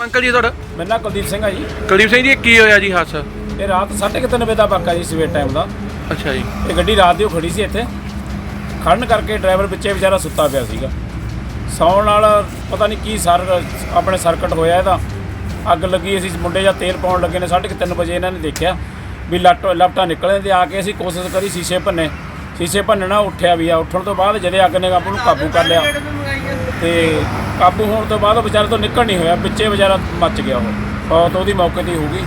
Uncle ਜੀ ਤੁਹਾਡਾ? ਮੇਰਾ ਨਾਂ ਕੁਲਦੀਪ ਸਿੰਘ ਆ ਜੀ। ਕੁਲਦੀਪ ਸਿੰਘ ਜੀ ਇਹ ਕੀ ਹੋਇਆ ਜੀ ਹਾਦਸਾ? ਇਹ ਰਾਤ 3:30 ਵਜੇ ਦਾ ਵਾਕਾ ਜੀ ਸਵੇਰ ਟਾਈਮ ਦਾ। ਅੱਛਾ ਜੀ। ਇਹ ਗੱਡੀ ਰਾਤ ਦੀ ਓ ਖੜੀ ਸੀ ਇੱਥੇ। ਖੜਨ ਕਰਕੇ ਡਰਾਈਵਰ ਵਿੱਚੇ ਵਿਚਾਰਾ ਸੁੱਤਾ ਪਿਆ ਸੀਗਾ। ਸੌਣ ਨਾਲ ਪਤਾ ਨਹੀਂ ਕੀ ਸਰ ਆਪਣੇ ਸਰਕਟ ਹੋਇਆ ਇਹਦਾ। ਅੱਗ ਲੱਗੀ ਅਸੀਂ ਮੁੰਡੇ ਜਾਂ ਤੇਲ ਪਾਉਣ ਲੱਗੇ ਨੇ 3:30 ਵਜੇ ਇਹਨਾਂ ਨੇ ਦੇਖਿਆ ਵੀ ਲੱਟ ਲਪਟਾ ਨਿਕਲੇ ਤੇ ਆ ਕੇ ਅਸੀਂ ਕੋਸ਼ਿਸ਼ ਕਰੀ ਸ਼ੀਸ਼ੇ ਭੰਨੇ। ਸ਼ੀਸ਼ੇ ਭੰਨਣਾ ਉੱਠਿਆ ਵੀ ਆ। ਉੱਠਣ ਤੋਂ ਬਾਅਦ ਜਦੇ ਅੱਗ ਨੇ ਕਾਬੂ ਨੂੰ ਕਾਬੂ ਕਰ ਲਿਆ। ਤੇ ਕਾਬੂ ਹੋਣ ਤੋਂ ਬਾਅਦ ਉਹ ਵਿਚਾਰੇ ਤੋਂ ਨਿਕਲ ਨਹੀਂ ਹੋਇਆ ਵਿੱਚੇ ਵਿਚਾਰਾ ਮੱਚ ਗਿਆ ਉਹ। ਬਹੁਤ ਉਹਦੀ ਮੌਕੇ ਤੇ ਹੀ ਗਈ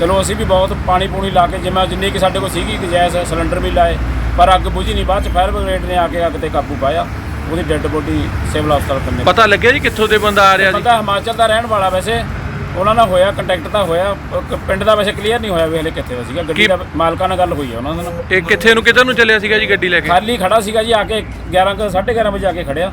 ਚਲੋ ਅਸੀਂ ਵੀ ਬਹੁਤ ਪਾਣੀ ਪੂਣੀ ਲਾ ਕੇ ਜਿਵੇਂ ਜਿੰਨੀ ਕਿ ਸਾਡੇ ਕੋਲ ਸੀਗੀ ਗੈਸ ਸਿਲੰਡਰ ਵੀ ਲਾਏ ਪਰ ਅੱਗ ਬੁਝੀ ਨਹੀਂ। ਬਾਅਦ ਚ ਫਾਇਰ ਬ੍ਰਿਗੇਡ ਨੇ ਆ ਕੇ ਅੱਗ ਤੇ ਕਾਬੂ ਪਾਇਆ। ਉਹਦੀ ਡੈੱਡ ਬੋਡੀ ਸਿਵਲ ਹਸਪਤਾਲ ਕੰਨੇ ਪਤਾ ਲੱਗਿਆ ਜੀ ਕਿੱਥੋਂ ਦੇ ਬੰਦਾ ਆ ਰਿਹਾ ਜੀ? ਬੰਦਾ ਹਿਮਾਚਲ ਦਾ ਰਹਿਣ ਵਾਲਾ ਵੈਸੇ। ਉਹਨਾਂ ਨਾਲ ਹੋਇਆ ਕੰਟੈਕਟ ਤਾਂ ਹੋਇਆ। ਉਹ ਪਿੰਡ ਦਾ ਵੈਸੇ ਕਲੀਅਰ ਨਹੀਂ ਹੋਇਆ ਵੀ ਹਲੇ ਕਿੱਥੇ ਦਾ ਸੀਗਾ। ਗੱਡੀ ਦਾ ਮਾਲਕਾਂ ਨਾਲ ਗੱਲ ਹੋਈ ਹੈ ਉਹਨਾਂ ਨਾਲ। ਇਹ ਕਿੱਥੇ ਨੂੰ ਕਿੱਧਰ ਨੂੰ ਚੱਲਿਆ ਸੀਗਾ ਜੀ ਗੱਡੀ ਲੈ ਕੇ? ਖਾਲੀ ਖੜਾ ਸੀਗਾ ਜੀ ਆ ਕੇ 11 ਕੁ- ਸਾਢੇ 11 ਵਜੇ ਆ ਕੇ ਖੜਿਆ।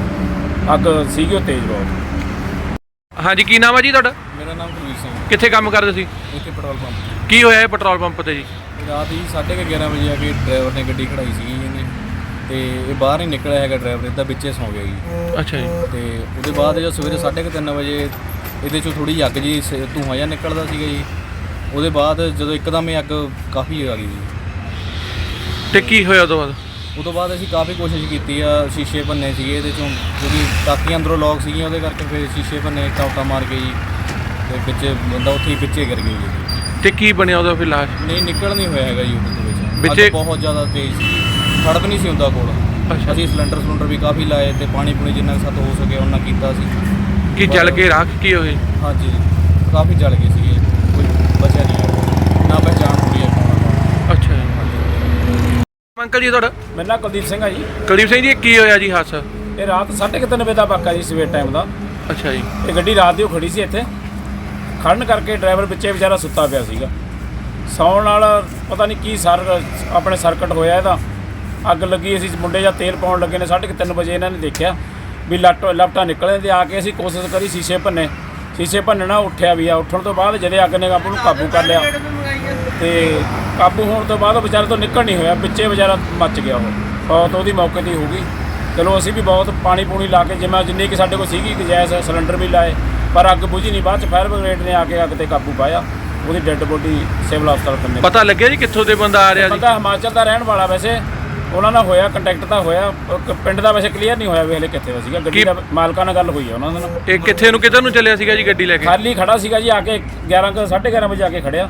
ਅੱਗ ਸੀਗੀ ਉਹ ਤੇਜ਼ ਬਹੁਤ। ਹਾਂਜੀ ਕੀ ਨਾਮ ਹੈ ਜੀ ਤੁਹਾਡਾ? ਮੇਰਾ ਨਾਮ ਕੁਲਵੀਰ ਸਿੰਘ ਕਿੱਥੇ ਕੰਮ ਕਰਦੇ ਸੀ? ਇੱਥੇ ਪੈਟਰੋਲ ਪੰਪ ਕੀ ਹੋਇਆ ਇਹ ਪੈਟਰੋਲ ਪੰਪ ਤੇ ਜੀ? ਰਾਤ ਹੀ 11:30 ਵਜੇ ਆ ਕੇ ਡਰਾਈਵਰ ਨੇ ਗੱਡੀ ਖੜਾਈ ਸੀਗੀ ਇਹਨੇ। ਤੇ ਇਹ ਬਾਹਰ ਨਹੀਂ ਨਿਕਲਿਆ ਹੈਗਾ ਡਰਾਈਵਰ ਇਹਦਾ ਵਿੱਚੇ ਸੌਂ ਗਿਆ ਜੀ। ਅੱਛਾ ਜੀ। ਤੇ ਉਹਦੇ ਬਾਅਦ ਜਦੋਂ ਸਵੇਰੇ 3:30 ਵਜੇ ਇਹਦੇ ਚੋਂ ਥੋੜੀ ਅੱਗ ਜੀ ਸ- ਧੂੰਆਂ ਜਿਹਾ ਨਿਕਲਦਾ ਸੀਗਾ ਜੀ। ਉਹਦੇ ਬਾਅਦ ਜਦੋਂ ਇੱਕਦਮ ਹੀ ਅੱਗ ਕਾਫੀ ਆ ਗਈ ਜੀ। ਤੇ ਕੀ ਹੋਇਆ ਉਦੋਂ ਬਾਅਦ? ਉਦੋਂ ਬਾਅਦ ਅਸੀਂ ਕਾਫੀ ਕੋਸ਼ਿਸ਼ ਕੀਤੀ ਆ ਸ਼ੀਸ਼ੇ ਭੰਨੇ ਸੀਗੇ ਇਹਦੇ ਚੋਂ ਕਿਉਂਕਿ ਟਾਕੀਆਂ ਅੰਦਰੋਂ ਲੌਕ ਸੀਗੀਆਂ ਉਹਦੇ ਕਰਕੇ ਫਿਰ ਸ਼ੀਸ਼ੇ ਭੰਨੇ ਟੌਟਾ ਮਾਰ ਕੇ ਜੀ ਤੇ ਵਿੱਚ ਬੰਦਾ ਉੱਥੇ ਹੀ ਵਿੱਚੇ ਗਿਰ ਗਿਆ ਜੀ। ਤੇ ਕੀ ਬਣਿਆ ਉਹਦਾ ਫਿਰ ਲਾਸ਼? ਨਹੀਂ ਨਿਕਲ ਨਹੀਂ ਹੋਇਆ ਹੈਗਾ ਜੀ ਉਹਦੇ ਵਿੱਚ। ਵਿੱਚੇ- ਅੱਗ ਬਹੁਤ ਜ਼ਿਆਦਾ ਤੇਜ਼ ਸੀ। ਖੜਪ ਨਹੀਂ ਸੀ ਹੁੰਦਾ ਕੋਲ। ਅੱਛਾ। ਅਸੀਂ ਸਿਲੰਡਰ ਸਿਲੰਡਰ ਵੀ ਕਾਫੀ ਲਾਏ ਤੇ ਪਾਣੀ ਪੂਣੀ ਜਿੰਨਾ ਕੁ ਸਾਤੋਂ ਹੋ ਸਕੇ ਉਹਨਾਂ ਕੀਤਾ ਸੀ। ਕੀ ਜਲ ਕੇ ਰਾਖ ਕੀ ਹੋਏ? ਹਾਂਜੀ ਕਾਫੀ ਜਲ ਗਏ ਸੀਗੇ ਕੋਈ ਬਚਿਆ ਨਹੀਂ ਹੈ ਨਾ ਪਹਿਚਾਣ ਹੋਈ ਹੈ ਕੌਣ ਅੱਛਾ ਜੀ ਅੰਕਲ ਜੀ ਤੁਹਾਡਾ? ਮੇਰਾ ਨਾਂ ਕੁਲਦੀਪ ਸਿੰਘ ਆ ਜੀ। ਕੁਲਦੀਪ ਸਿੰਘ ਜੀ ਇਹ ਕੀ ਹੋਇਆ ਜੀ ਹਾਦਸਾ? ਇਹ ਰਾਤ 3:30 ਵਜੇ ਦਾ ਵਾਕਾ ਜੀ ਸਵੇਰ ਟਾਈਮ ਦਾ। ਅੱਛਾ ਜੀ। ਇਹ ਗੱਡੀ ਰਾਤ ਦੀ ਓ ਖੜੀ ਸੀ ਇੱਥੇ। ਖੜਨ ਕਰਕੇ ਡਰਾਈਵਰ ਵਿੱਚੇ ਵਿਚਾਰਾ ਸੁੱਤਾ ਪਿਆ ਸੀਗਾ। ਸੌਣ ਨਾਲ ਪਤਾ ਨਹੀਂ ਕੀ ਸਰ ਆਪਣੇ ਸਰਕਟ ਹੋਇਆ ਇਹਦਾ। ਅੱਗ ਲੱਗੀ ਅਸੀਂ ਮੁੰਡੇ ਜਾਂ ਤੇਲ ਪਾਉਣ ਲੱਗੇ ਨੇ 3:30 ਵਜੇ ਇਹਨਾਂ ਨੇ ਦੇਖਿਆ ਵੀ ਲੱਟ ਲਪਟਾ ਨਿਕਲੇ ਤੇ ਆ ਕੇ ਅਸੀਂ ਕੋਸ਼ਿਸ਼ ਕਰੀ ਸ਼ੀਸ਼ੇ ਭੰਨੇ। ਸ਼ੀਸ਼ੇ ਭੰਨਣਾ ਉੱਠਿਆ ਵੀ ਆ। ਉੱਠਣ ਤੋਂ ਬਾਅਦ ਜਦੇ ਅੱਗ ਨੇ ਕਾਬੂ ਨੂੰ ਕਾਬੂ ਕਰ ਲਿਆ। ਤੇ ਕਾਬੂ ਹੋਣ ਤੋਂ ਬਾਅਦ ਉਹ ਵਿਚਾਰੇ ਤੋਂ ਨਿਕਲ ਨਹੀਂ ਹੋਇਆ ਵਿੱਚੇ ਵਿਚਾਰਾ ਮੱਚ ਗਿਆ ਉਹ। ਬਹੁਤ ਉਹਦੀ ਮੌਕੇ ਤੇ ਹੀ ਗਈ। ਚਲੋ ਅਸੀਂ ਵੀ ਬਹੁਤ ਪਾਣੀ ਪੂਣੀ ਲਾ ਕੇ ਜਿਵੇਂ ਜਿੰਨੀ ਕਿ ਸਾਡੇ ਕੋਲ ਸੀਗੀ ਗੈਸ ਸਿਲੰਡਰ ਵੀ ਲਾਏ ਪਰ ਅੱਗ ਬੁਝੀ ਨਹੀਂ। ਬਾਅਦ ਚ ਫਾਇਰ ਬ੍ਰਿਗੇਡ ਨੇ ਆ ਕੇ ਅੱਗ ਤੇ ਕਾਬੂ ਪਾਇਆ। ਉਹਦੀ ਡੈੱਡ ਬੋਡੀ ਸਿਵਲ ਹਸਪਤਾਲ ਕੰਨੇ ਪਤਾ ਲੱਗਿਆ ਜੀ ਕਿੱਥੋਂ ਦੇ ਬੰਦਾ ਆ ਰਿਹਾ ਜੀ? ਬੰਦਾ ਹਿਮਾਚਲ ਦਾ ਰਹਿਣ ਵਾਲਾ ਵੈਸੇ। ਉਹਨਾਂ ਨਾਲ ਹੋਇਆ ਕੰਟੈਕਟ ਤਾਂ ਹੋਇਆ। ਪਿੰਡ ਦਾ ਵੈਸੇ ਕਲੀਅਰ ਨਹੀਂ ਹੋਇਆ ਵੀ ਹਲੇ ਕਿੱਥੇ ਦਾ ਸੀਗਾ। ਗੱਡੀ ਦਾ ਮਾਲਕਾਂ ਨਾਲ ਗੱਲ ਹੋਈ ਹੈ ਉਹਨਾਂ ਦੇ ਨਾਲ। ਇਹ ਕਿੱਥੇ ਨੂੰ ਕਿੱਧਰ ਨੂੰ ਚੱਲਿਆ ਸੀਗਾ ਜੀ ਗੱਡੀ ਲੈ ਕੇ? ਖਾਲੀ ਖੜਾ ਸੀਗਾ ਜੀ ਆ ਕੇ 11 ਕੁ- ਸਾਢੇ 11 ਵਜੇ ਆ ਕੇ ਖੜਿਆ।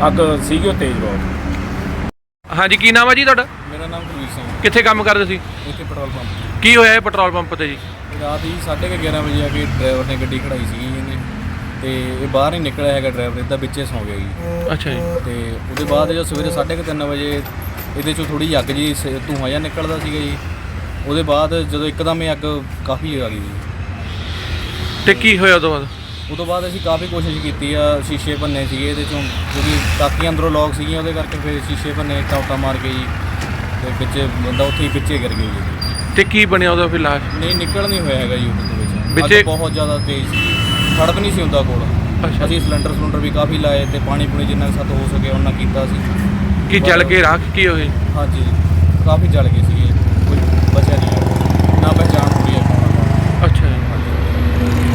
ਅੱਗ ਸੀਗੀ ਉਹ ਤੇਜ਼ ਬਹੁਤ। ਹਾਂਜੀ ਕੀ ਨਾਮ ਹੈ ਜੀ ਤੁਹਾਡਾ? ਮੇਰਾ ਨਾਮ ਕੁਲਵੀਰ ਸਿੰਘ ਕਿੱਥੇ ਕੰਮ ਕਰਦੇ ਸੀ? ਇੱਥੇ ਪੈਟਰੋਲ ਪੰਪ ਕੀ ਹੋਇਆ ਇਹ ਪੈਟਰੋਲ ਪੰਪ ਤੇ ਜੀ? ਰਾਤ ਹੀ 11:30 ਵਜੇ ਆ ਕੇ ਡਰਾਈਵਰ ਨੇ ਗੱਡੀ ਖੜਾਈ ਸੀਗੀ ਇਹਨੇ। ਤੇ ਇਹ ਬਾਹਰ ਨਹੀਂ ਨਿਕਲਿਆ ਹੈਗਾ ਡਰਾਈਵਰ ਇਹਦਾ ਵਿੱਚੇ ਸੌਂ ਗਿਆ ਜੀ। ਅੱਛਾ ਜੀ। ਤੇ ਉਹਦੇ ਬਾਅਦ ਜਦੋਂ ਸਵੇਰੇ 3:30 ਵਜੇ ਇਹਦੇ ਚੋਂ ਥੋੜੀ ਜਿਹੀ ਅੱਗ ਜੀ ਸ- ਧੂੰਆਂ ਜਿਹਾ ਨਿਕਲਦਾ ਸੀਗਾ ਜੀ। ਉਹਦੇ ਬਾਅਦ ਜਦੋਂ ਇੱਕਦਮ ਹੀ ਅੱਗ ਕਾਫੀ ਆ ਗਈ ਜੀ। ਤੇ ਕੀ ਹੋਇਆ ਉਦੋਂ ਬਾਅਦ? ਉਦੋਂ ਬਾਅਦ ਅਸੀਂ ਕਾਫੀ ਕੋਸ਼ਿਸ਼ ਕੀਤੀ ਆ ਸ਼ੀਸ਼ੇ ਭੰਨੇ ਸੀਗੇ ਇਹਦੇ ਚੋਂ ਕਿਉਂਕਿ ਟਾਕੀਆਂ ਅੰਦਰੋਂ ਲੌਕ ਸੀਗੀਆਂ ਉਹਦੇ ਕਰਕੇ ਫਿਰ ਸ਼ੀਸ਼ੇ ਭੰਨੇ ਟੌਟਾ ਮਾਰ ਕੇ ਜੀ ਤੇ ਵਿੱਚ ਬੰਦਾ ਉੱਥੇ ਹੀ ਵਿੱਚੇ ਗਿਰ ਗਿਆ ਜੀ। ਤੇ ਕੀ ਬਣਿਆ ਉਹਦਾ ਫਿਰ ਲਾਸ਼? ਨਹੀਂ ਨਿਕਲ ਨਹੀਂ ਹੋਇਆ ਹੈਗਾ ਜੀ ਉਹਦੇ ਵਿੱਚ। ਵਿੱਚੇ- ਅੱਗ ਬਹੁਤ ਜ਼ਿਆਦਾ ਤੇਜ਼ ਸੀ। ਖੜਪ ਨਹੀਂ ਸੀ ਹੁੰਦਾ ਕੋਲ। ਅੱਛਾ। ਅਸੀਂ ਸਿਲੰਡਰ ਸਿਲੰਡਰ ਵੀ ਕਾਫੀ ਲਾਏ ਤੇ ਪਾਣੀ ਪੂਣੀ ਜਿੰਨਾ ਸਾਤੋਂ ਹੋ ਸਕੇ ਉਹਨਾਂ ਕੀਤਾ ਸੀ। ਕੀ ਜਲ ਕੇ ਰਾਖ ਕੀ ਹੋਏ? ਹਾਂਜੀ ਕਾਫੀ ਜਲ ਗਏ ਸੀਗੇ।